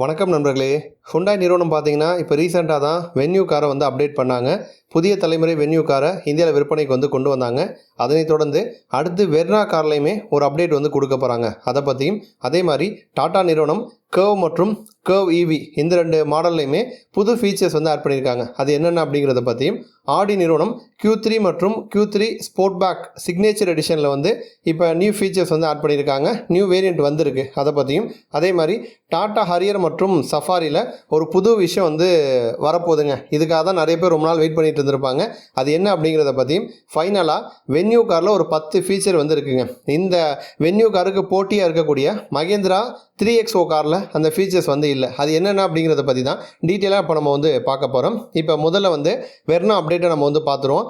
வணக்கம் நண்பர்களே. ஹுண்டாய் நிறுவனம் பார்த்தீங்கன்னா இப்போ ரீசெண்டாக தான் வென்யூ காரை வந்து அப்டேட் பண்ணாங்க. புதிய தலைமுறை வென்யூ காரை இந்தியாவில் விற்பனைக்கு வந்து கொண்டு வந்தாங்க. அதனைத் தொடர்ந்து அடுத்து வெர்னா கார்லையுமே ஒரு அப்டேட் வந்து கொடுக்க போகிறாங்க அதை பற்றியும் அதே மாதிரி டாடா நிறுவனம் கேவ் மற்றும் கேர்வ் இவி இந்த ரெண்டு மாடல்லையுமே புது ஃபீச்சர்ஸ் வந்து ஆட் பண்ணியிருக்காங்க. அது என்னென்ன அப்படிங்கிறத பற்றியும் ஆடி நிறுவனம் க்யூ த்ரீ மற்றும் Q three sport back signature எடிஷனில் வந்து இப்போ நியூ ஃபீச்சர்ஸ் வந்து ஆட் பண்ணியிருக்காங்க. நியூ வேரியண்ட் வந்திருக்கு. அதை பற்றியும் அதே மாதிரி டாடா ஹரியர் மற்றும் சஃபாரியில் ஒரு புது விஷயம் வந்து வரப்போகுதுங்க. இதுக்காக தான் நிறைய பேர் ரொம்ப நாள் வெயிட் பண்ணிட்டு இருந்திருப்பாங்க. அது என்ன அப்படிங்கிறத பற்றியும் ஃபைனலாக வென்யூ காரில் ஒரு பத்து ஃபீச்சர் வந்து இருக்குங்க இந்த வென்யூ காருக்கு போட்டியாக இருக்கக்கூடிய மகேந்திரா த்ரீ எக்ஸோ காரில் அந்த ஃபீச்சர்ஸ் வந்து இல்லை இல்லை. அது என்னென்ன அப்படிங்கிறத பற்றி தான் டீட்டெயிலாக இப்போ நம்ம வந்து பார்க்க போகிறோம் இப்போ முதல்ல வந்து வெர்னா அப்டேட்டை நம்ம வந்து பார்த்துருவோம்.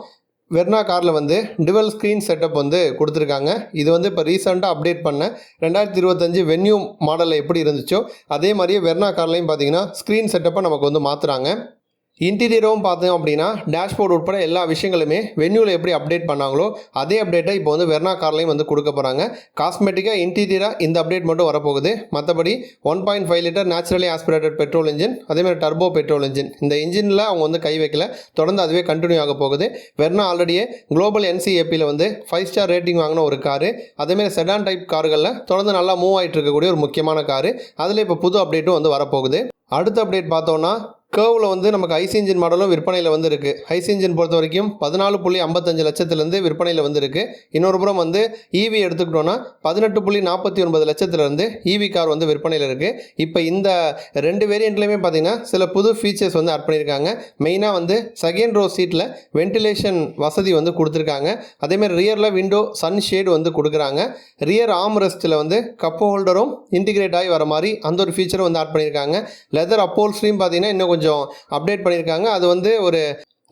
வெர்னா காரில் வந்து டிவல் ஸ்க்ரீன் செட்டப் வந்து கொடுத்துருக்காங்க. இது வந்து இப்போ ரீசெண்டாக அப்டேட் பண்ண ரெண்டாயிரத்தி இருபத்தஞ்சு வென்யூ மாடலில் எப்படி இருந்துச்சோ அதே மாதிரியே வெர்னா கார்லையும் பார்த்தீங்கன்னா ஸ்க்ரீன் செட்டப்பை நமக்கு வந்து மாற்றுறாங்க இன்டீரியரும் பார்த்தோம் அப்படின்னா டேஷ்போர்ட் உட்பட எல்லா விஷயங்களுமே வென்யூவில் எப்படி அப்டேட் பண்ணாங்களோ அதே அப்டேட்டை இப்போ வந்து வெர்னா கார்லையும் வந்து கொடுக்க போகிறாங்க காஸ்மெட்டிக்காக இன்டீரியராக இந்த அப்டேட் மட்டும் வரப்போகுது. மற்றபடி one point five litre naturally aspirated petrol engine அதேமாதிரி டர்போ பெட்ரோல் இன்ஜின் இந்த இன்ஜினில் அவங்க வந்து கை வைக்கல. தொடர்ந்து அதுவே கண்டினியூ ஆக போகுது. வெர்னா ஆல்ரெடியே குளோபல் என்சிஏபியில் வந்து ஃபைவ் ஸ்டார் ரேட்டிங் வாங்கின ஒரு காரு அதேமாதிரி செடான் டைப் கார்களில் தொடர்ந்து நல்லா மூவ் ஆகிட்டு இருக்கக்கூடிய ஒரு முக்கியமான காரு அதில் இப்போ புது அப்டேட்டும் வந்து வரப்போகுது. அடுத்த அப்டேட் பார்த்தோன்னா கேர்வில் வந்து நமக்கு ஐசி இன்ஜின் மாடலும் விற்பனையில் வந்து இருக்குது ஐசி இன்ஜின் பொறுத்த வரைக்கும் பதினாலு புள்ளி ஐம்பத்தஞ்சு லட்சத்துலேருந்து விற்பனையில் வந்து இருக்குது இன்னொரு புறம் வந்து ஈவி எடுத்துக்கிட்டோன்னா பதினெட்டு புள்ளி நாற்பத்தி ஒன்பது லட்சத்துலேருந்து ஈவி கார் வந்து விற்பனையில் இருக்குது இப்போ இந்த ரெண்டு வேரியண்ட்லேயுமே பார்த்தீங்கன்னா சில புது ஃபீச்சர்ஸ் வந்து ஆட் பண்ணியிருக்காங்க மெயினாக வந்து செகண்ட் ரோ சீட்டில் வென்டிலேஷன் வசதி வந்து கொடுத்துருக்காங்க. அதேமாதிரி ரியரில் விண்டோ சன் ஷேடு வந்து கொடுக்குறாங்க. ரியர் ஆம் ரெஸ்ட்டில் வந்து கப் ஹோல்டரும் இன்டிகிரேட் ஆகி வர மாதிரி அந்த ஒரு ஃபீச்சரும் வந்து ஆட் பண்ணியிருக்காங்க லெதர் அப்போல்ஸ்லையும் பார்த்தீங்கன்னா இன்னும் கொஞ்சம் கொஞ்சம் அப்டேட் பண்ணியிருக்காங்க. அது வந்து ஒரு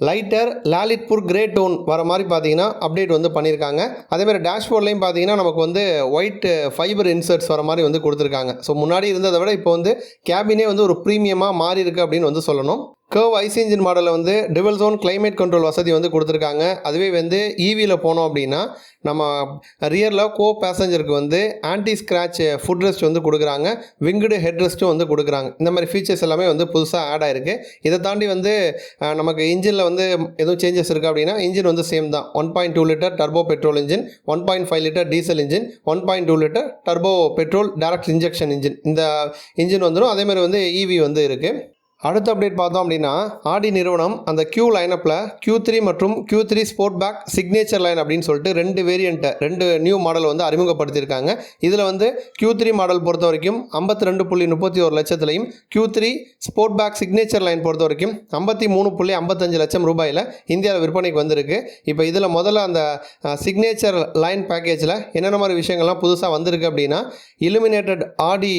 லைட்டர் லாலிட்பூர் கிரே டோன் வர மாதிரி பார்த்தீங்கன்னா அப்டேட் வந்து பண்ணியிருக்காங்க. அதேமாதிரி டேஷ்போர்ட்லேயும் பார்த்தீங்கன்னா நமக்கு வந்து ஒயிட் ஃபைபர் இன்சர்ட்ஸ் வர மாதிரி வந்து கொடுத்துருக்காங்க. ஸோ முன்னாடி இருந்ததை விட இப்போ வந்து கேபினே வந்து ஒரு ப்ரீமியமாக மாறி இருக்குது அப்படின்னு வந்து சொல்லணும். கேர்வ் ஐசி இன்ஜின் மாடலில் வந்து டிவல் ஜோன் கிளைமேட் கண்ட்ரோல் வசதி வந்து கொடுத்துருக்காங்க. அதுவே வந்து e ஈவியில் போனோம் அப்படின்னா நம்ம ரியரில் கோ பேசஞ்சருக்கு வந்து ஆன்டி ஸ்க்ராட்ச் ஃபுட் ரெஸ்ட் வந்து கொடுக்குறாங்க. விங்குடு ஹெட் ரெஸ்ட்டும் வந்து கொடுக்குறாங்க. இந்த மாதிரி ஃபீச்சர்ஸ் எல்லாமே வந்து புதுசாக ஆட் ஆயிருக்கு. இதை தாண்டி வந்து நமக்கு இன்ஜினில் வந்து எதுவும் சேஞ்சஸ் இருக்குது அப்படின்னா இன்ஜின் வந்து சேம் தான். One point two litre turbo petrol engine one point five litre diesel engine one point two litre turbo petrol direct injection engine இந்த இன்ஜின் வந்துடும் அதேமாதிரி வந்து ஈவி வந்து இருக்குது அடுத்த அப்டேட் பார்த்தோம் அப்படின்னா ஆடி நிறுவனம் அந்த கியூ லைனப்பில் கியூ த்ரீ மற்றும் Q three sportback signature line அப்படின்னு சொல்லிட்டு ரெண்டு வேரியண்ட்டை ரெண்டு நியூ மாடல் வந்து அறிமுகப்படுத்தியிருக்காங்க. இதில் வந்து கியூ த்ரீ மாடல் பொறுத்த வரைக்கும் ஐம்பத்தி ரெண்டு புள்ளி முப்பத்தி ஒரு லட்சத்துலையும் Q three sportback signature line பொறுத்த வரைக்கும் ஐம்பத்தி மூணு புள்ளி ஐம்பத்தஞ்சு லட்சம் ரூபாயில் இந்தியாவில் விற்பனைக்கு வந்திருக்கு. இப்போ இதில் முதல்ல அந்த சிக்னேச்சர் லைன் பேக்கேஜில் என்னென்ன மாதிரி விஷயங்கள்லாம் புதுசாக வந்திருக்கு அப்படின்னா இலுமினேட்டட் ஆடி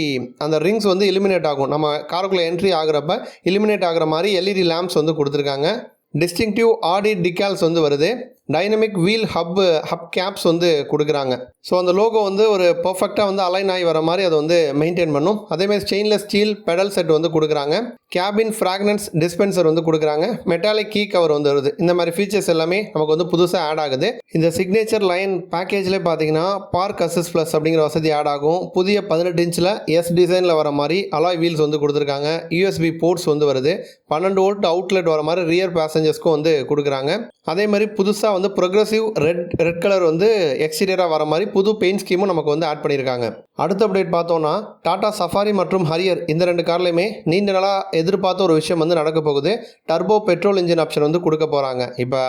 அந்த ரிங்ஸ் வந்து இலுமினேட் ஆகும். நம்ம காருக்குள்ளே என்ட்ரி ஆகுறப்ப இலிமினேட் ஆகிற மாதிரி எல்இடி லேம்ப்ஸ் வந்து கொடுத்துருக்காங்க. டிஸ்டிங்டிவ் ஆடி டிகால்ஸ் வந்து வருது. Dynamic wheel hub hub caps வந்து கொடுக்குறாங்க. ஸோ அந்த லோகோ வந்து ஒரு பர்ஃபெக்டாக வந்து அலைன் ஆகி வர மாதிரி அதை வந்து மெயின்டைன் பண்ணும். அதேமாதிரி ஸ்டெயின்லெஸ் ஸ்டீல் பெடல் செட் வந்து கொடுக்குறாங்க. கேபின் ஃப்ராக்னன்ஸ் டிஸ்பென்சர் வந்து கொடுக்குறாங்க. மெட்டாலிக் கீ கவர் வந்து வருது. இந்த மாதிரி ஃபீச்சர்ஸ் எல்லாமே நமக்கு வந்து புதுசாக ஆட் ஆகுது. இந்த சிக்னேச்சர் லைன் பேக்கேஜில் பார்த்தீங்கன்னா பார்க் அசஸ் ப்ளஸ் அப்படிங்கிற வசதி ஆட் ஆகும். புதிய பதினெட்டு இன்ச்சில் எஸ் டிசைனில் வர மாதிரி அலாய் வீல்ஸ் வந்து கொடுத்துருக்காங்க. யூஎஸ்பி போர்ட்ஸ் வந்து வருது. பன்னெண்டு வோல்ட் அவுட்லெட் வர மாதிரி ரியர் பேசஞ்சர்ஸ்க்கும் வந்து கொடுக்குறாங்க. அதே மாதிரி புதுசாக வந்து ப்ரொக்ரஸிவ் ரெட் ரெட் கலர் வந்து எக்ஸ்டீரியராக வர மாதிரி புது பெயிண்ட் ஸ்கீமும் நமக்கு வந்து ஆட் பண்ணியிருக்காங்க அடுத்த அப்டேட் பார்த்தோன்னா டாடா சஃபாரி மற்றும் ஹரியர் இந்த ரெண்டு கார்லையுமே நீண்ட நாளாக எதிர்பார்த்த ஒரு விஷயம் வந்து நடக்க போகுது. டர்போ பெட்ரோல் இன்ஜின் ஆப்ஷன் வந்து கொடுக்க போகிறாங்க இப்போ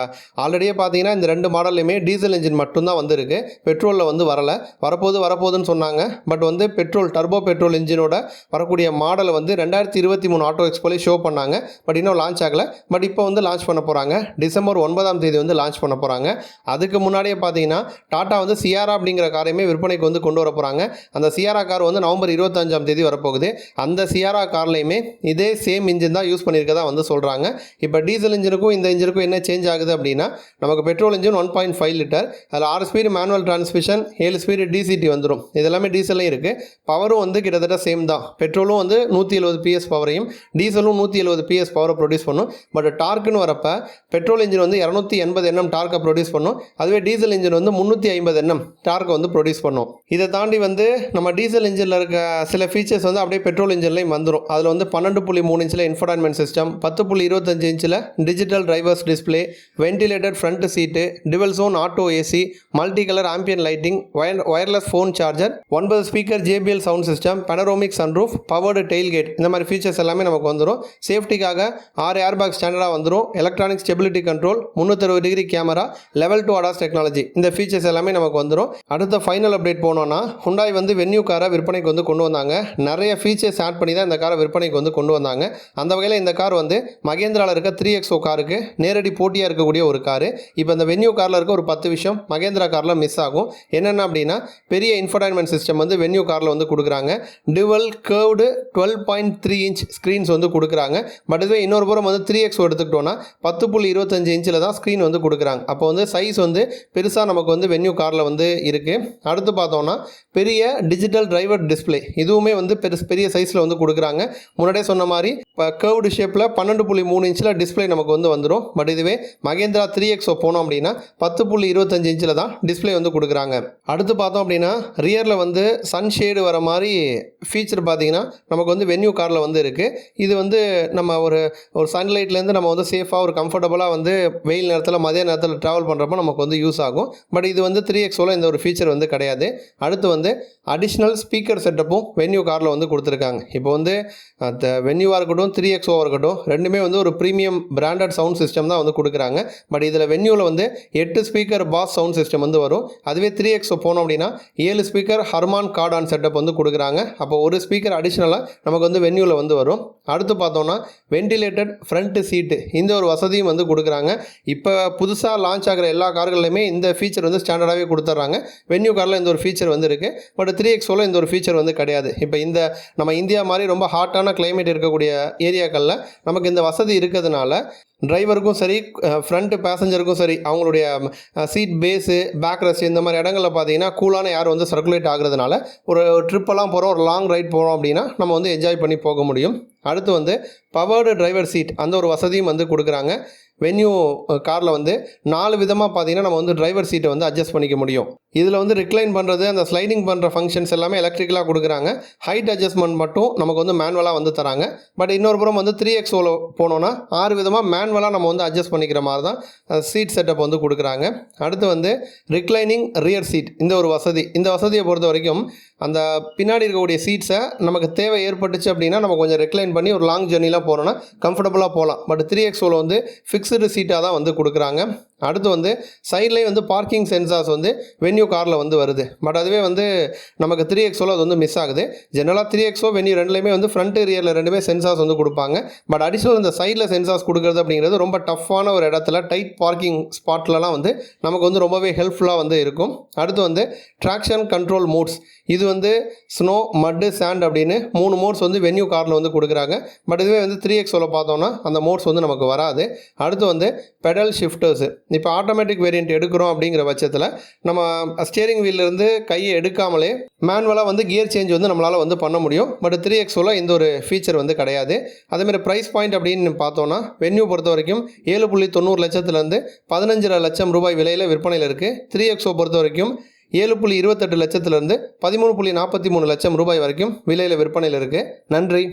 ஆல்ரெடியே பார்த்தீங்கன்னா இந்த ரெண்டு மாடல்லையுமே டீசல் இன்ஜின் மட்டும்தான் வந்திருக்கு. பெட்ரோலில் வந்து வரலை. வரப்போகுது வரப்போகுதுன்னு சொன்னாங்க. பட் வந்து பெட்ரோல் டர்போ பெட்ரோல் இன்ஜினோட வரக்கூடிய மாடலை வந்து ரெண்டாயிரத்தி இருபத்தி மூணு ஆட்டோ எக்ஸ்போலே ஷோ பண்ணாங்க. பட் இன்னும் லான்ச் ஆகலை. பட் இப்போ வந்து லான்ச் பண்ண போகிறாங்க டிசம்பர் ஒன்பதாம் தேதி வந்து லான்ச் பண்ண போகிறாங்க அதுக்கு முன்னாடியே பார்த்தீங்கன்னா டாட்டா வந்து சியாரா அப்படிங்கிற காரையுமே விற்பனைக்கு வந்து கொண்டு வர போகிறாங்க அந்த சியாரா கார் வந்து நவம்பர் இருபத்தஞ்சாம் தேதி வரப்போகுது. அந்த சியாரா கார்லையுமே இதே சேம் இன்ஜின் தான் யூஸ் பண்ணியிருக்கதா வந்து சொல்கிறாங்க இப்போ டீசல் இன்ஜினுக்கும் இந்த இன்ஜினுக்கும் என்ன சேஞ்ச் ஆகுது அப்படின்னா நமக்கு petrol engine one point five litre அதில் ஆறு ஸ்பீடு மேனுவல் டிரான்ஸ்மிஷன் ஏழு ஸ்பீடு டிசிடி வந்துடும் இது எல்லாமே டீசல்லையும் இருக்குது பவரும் வந்து கிட்டத்தட்ட சேம் தான். பெட்ரோலும் வந்து நூற்றி எழுபது பிஎஸ் பவரையும் டீசலும் நூற்றி எழுபது பிஎஸ் பவரை ப்ரொடியூஸ் பண்ணும். பட் டார்க்குன்னு வரப்போ பெட்ரோல் இன்ஜின் வந்து இரநூத்தி எண்பது எண்ணம் டார்க்கை ப்ரொடியூஸ் பண்ணும். அதுவே டீசல் இன்ஜின் வந்து முந்நூற்றி ஐம்பது எண்ணம் டார்க்கை வந்து ப்ரொடியூஸ் பண்ணும். இதை தாண்டி வந்து நம்ம டீசல் இன்ஜினில் இருக்க சில ஃபீச்சர்ஸ் வந்து அப்படியே பெட்ரோல் இன்ஜின்லேயும் வந்துடும் அதில் வந்து பன்னெண்டு புள்ளி மூணு இன்ச்சில் இன்ஃபர்டைன்மெண்ட் சிஸ்டம் பத்து புள்ளி இருபத்தஞ்சு இன்ச்சில் digital drivers display ventilated front seat dual zone auto AC multi colour ambient lighting wire wireless phone charger ஒன்பது speaker JBL sound system panoramic sunroof powered tailgate இந்த மாதிரி ஃபீச்சர்ஸ் எல்லாமே நமக்கு வந்துடும் சேஃப்டிக்காக ஆறு ஏர்பேக் ஸ்டாண்டர்டாக வந்துடும் electronic stability control முந்நூற்றறுபது degree camera level two ADAS technology இந்த ஃபீச்சர்ஸ் எல்லாமே நமக்கு வந்துடும் அடுத்த ஃபைனல் அப்டேட் போனோம்னா ஹுண்டாய் வந்து வென்யூ காரை விற்பனைக்கு வந்து கொண்டு வந்தாங்க. நிறைய ஃபீச்சர்ஸ் ஆட் பண்ணி தான் இந்த காரை விற்பனைக்கு வந்து கொண்டு வந்தாங்க. அந்த வகையில் இந்த கார் வந்து மகேந்திராவில் இருக்க த்ரீ எக்ஸோ காருக்கு நேரடி போட்டியாக இருக்கக்கூடிய ஒரு காரு இப்போ இந்த வென்யூ காரில் இருக்க ஒரு பத்து விஷயம் மகேந்திரா காரில் மிஸ் ஆகும். என்னென்ன அப்படின்னா பெரிய இன்ஃபர்டைன்மெண்ட் சிஸ்டம் வந்து வென்யூ காரில் வந்து கொடுக்குறாங்க. Dual curved twelve point three inch screens வந்து கொடுக்குறாங்க. பட் இதுவே இன்னொரு புறம் வந்து த்ரீ எக்ஸ் எடுத்துக்கிட்டோன்னா பத்து புள்ளி இருபத்தஞ்சு இன்ச்சில் தான் ஸ்க்ரீன் வந்து கொடுக்குறாங்க. அப்போ வந்து சைஸ் வந்து பெருசாக நமக்கு வந்து வென்யூ காரில் வந்து இருக்குது அடுத்து பார்த்தோம்னா பெரிய டிஜிட்டல் டிரைவர் டிஸ்ப்ளே இதுவுமே வந்து பெருசு பெரிய சைஸில் வந்து கொடுக்குறாங்க. முன்னாடியே சொன்ன மாதிரி இப்போ கேர்வ்டு ஷேப்பில் பன்னெண்டு புள்ளி மூணு இன்ச்சில் டிஸ்ப்ளே நமக்கு வந்து வந்துடும் பட் இதுவே மகேந்திரா த்ரீ எக்ஸோ போனோம் அப்படின்னா பத்து புள்ளி இருபத்தஞ்சு இன்ச்சில் தான் டிஸ்ப்ளே வந்து கொடுக்குறாங்க. அடுத்து பார்த்தோம் அப்படின்னா ரியரில் வந்து சன் ஷேடு வர மாதிரி ஃபீச்சர் பார்த்தீங்கன்னா நமக்கு வந்து வென்யூ காரில் வந்து இருக்குது இது வந்து நம்ம ஒரு ஒரு சன்லைட்லேருந்து நம்ம வந்து சேஃபாக ஒரு கம்ஃபர்டபுளாக வந்து வெயில் நேரத்தில் மதிய நேரத்தில் ட்ராவல் பண்ணுறப்போ நமக்கு வந்து யூஸ் ஆகும். பட் இது வந்து த்ரீ எக்ஸோவில் இந்த ஒரு ஃபீச்சர் வந்து கிடையாது. அடுத்து வந்து அடிஷ்னல் ஸ்பீக்கர் செட்டப்பும் வென்யூ காரில் வந்து கொடுத்துருக்காங்க. இப்போ வந்து அந்த வென்யூவாக இருக்கட்டும் த்ரீ எக்ஸோவாக இருக்கட்டும் ரெண்டுமே வந்து ஒரு ப்ரீமியம் பிராண்டட் சவுண்ட் சிஸ்டம் தான் வந்து கொடுக்குறாங்க. பட் இதில் வென்யூவில் வந்து எட்டு ஸ்பீக்கர் பாஸ் சவுண்ட் சிஸ்டம் வந்து வரும். அதுவே த்ரீ எக்ஸோ போனோம் அப்படின்னா ஏழு ஸ்பீக்கர் ஹர்மான் கார்டான் ஆன் செட்டப் வந்து கொடுக்குறாங்க. அப்போ ஒரு ஸ்பீக்கர் அடிஷ்னலாக நமக்கு வந்து வென்யூவில் வந்து வரும். அடுத்து பார்த்தோம்னா வென்டிலேட்டட் ஃப்ரண்ட் சீட்டு இந்த ஒரு வசதியும் வந்து கொடுக்குறாங்க. இப்போ புதுசாக லான்ச் ஆகிற எல்லா கார்கள்லையுமே இந்த ஃபீச்சர் வந்து ஸ்டாண்டர்டாகவே கொடுத்துட்றாங்க. வென்யூ காரில் இந்த ஒரு ஃபீச்சர் வந்து இருக்குது பட் த்ரீ எக்ஸோவில் இந்த ஒரு ஃபீச்சர் வந்து கிடையாது. இப்போ இந்த நம்ம இந்தியா மாதிரி ரொம்ப ஹாட்டான கிளைமேட் இருக்கக்கூடிய ஏரியாக்களில் நமக்கு இந்த வசதி இருக்கிறதுனால டிரைவருக்கும் சரி ஃப்ரண்ட் பேசஞ்சருக்கும் சரி அவங்களுடைய சீட் பேஸு பேக் ரெஸ்ட் இந்த மாதிரி இடங்களில் பார்த்தீங்கன்னா கூலான ஏர் வந்து சர்க்குலேட் ஆகுறதுனால ஒரு ட்ரிப்பெல்லாம் போகிறோம் ஒரு லாங் ரைட் போகிறோம் அப்படின்னா நம்ம வந்து என்ஜாய் பண்ணி போக முடியும். அடுத்து வந்து பவர்டு டிரைவர் சீட் அந்த ஒரு வசதியும் வந்து கொடுக்குறாங்க. வென்யூ காரில் uh, வந்து நாலு விதமாக பார்த்தீங்கன்னா நம்ம வந்து டிரைவர் சீட்டை வந்து அட்ஜஸ்ட் பண்ணிக்க முடியும். இதில் வந்து ரிக்ளைன் பண்ணுறது அந்த ஸ்லைடிங் பண்ணுற ஃபங்க்ஷன்ஸ் எல்லாமே எலக்ட்ரிக்கலாக கொடுக்குறாங்க. ஹைட் அட்ஜஸ்ட்மெண்ட் மட்டும் நமக்கு வந்து மேனுவலாக வந்து தராங்க. பட் இன்னொரு புறம் வந்து த்ரீ எக்ஸ் ஓலோ போனோன்னா ஆறு விதமாக மேனுவலாக நம்ம வந்து அட்ஜஸ்ட் பண்ணிக்கிற மாதிரி தான் சீட் செட்டப் வந்து கொடுக்குறாங்க. அடுத்து வந்து ரிக்ளைனிங் ரியர் சீட் இந்த ஒரு வசதி. இந்த வசதியை பொறுத்த வரைக்கும் அந்த பின்னாடி இருக்கக்கூடிய சீட்ஸை நமக்கு தேவை ஏற்பட்டுச்சு அப்படின்னா நம்ம கொஞ்சம் ரெக்ளைன் பண்ணி ஒரு லாங் ஜேர்னிலாம் போகிறோன்னா கம்ஃபர்டபுளாக போகலாம். பட் த்ரீ எக்ஸ் ஓலோ வந்து ஃபிக்ஸ் ஃபிக்ஸ்டு சீட்டாக தான் வந்து கொடுக்குறாங்க. அடுத்து வந்து சைட்லேயும் வந்து பார்க்கிங் சென்சார்ஸ் வந்து வென்யூ காரில் வந்து வருது. பட் அதுவே வந்து நமக்கு த்ரீ எக்ஸோவில் அது வந்து மிஸ் ஆகுது. ஜென்ரலாக த்ரீ எக்ஸோ வென்யூ ரெண்டுலேயுமே வந்து ஃப்ரண்ட் ரியரில் ரெண்டுமே சென்சார்ஸ் வந்து கொடுப்பாங்க. பட் அடிஷனல் இந்த சைடில் சென்சார்ஸ் கொடுக்குறது அப்படிங்கிறது ரொம்ப டஃப்பான ஒரு இடத்துல டைட் பார்க்கிங் ஸ்பாட்லலாம் வந்து நமக்கு வந்து ரொம்பவே ஹெல்ப்ஃபுல்லாக வந்து இருக்கும். அடுத்து வந்து ட்ராக்ஷன் கண்ட்ரோல் மோட்ஸ் இது வந்து ஸ்னோ மட்டு சாண்ட் அப்படின்னு மூணு மோட்ஸ் வந்து வென்யூ காரில் வந்து கொடுக்குறாங்க. பட் இதுவே வந்து த்ரீ எக்ஸோவில் பார்த்தோம்னா அந்த மோட்ஸ் வந்து நமக்கு வராது. அடுத்து வந்து பெடல் ஷிஃப்டர்ஸு இப்போ ஆட்டோமேட்டிக் வேரியண்ட் எடுக்கிறோம் அப்படிங்கிற பட்சத்தில் நம்ம ஸ்டியரிங் வீல்லேருந்து கையை எடுக்காமலே மேனுவலாக வந்து கியர் சேஞ்ச் வந்து நம்மளால் வந்து பண்ண முடியும். பட் த்ரீ எக்ஸோவில் இந்த ஒரு ஃபீச்சர் வந்து கிடையாது. அதேமாதிரி ப்ரைஸ் பாயிண்ட் அப்படின்னு பார்த்தோன்னா வென்யூ பொறுத்த வரைக்கும் ஏழு புள்ளி தொண்ணூறு லட்சத்துலேருந்து பதினஞ்சரை லட்சம் ரூபாய் விலையில் விற்பனையில் இருக்குது த்ரீ எக்ஸோ பொறுத்த வரைக்கும் ஏழு புள்ளி இருபத்தெட்டு லட்சத்துலேருந்து பதிமூணு புள்ளி நாற்பத்தி மூணு லட்சம் ரூபாய் வரைக்கும் விலையில் விற்பனையில் இருக்குது நன்றி.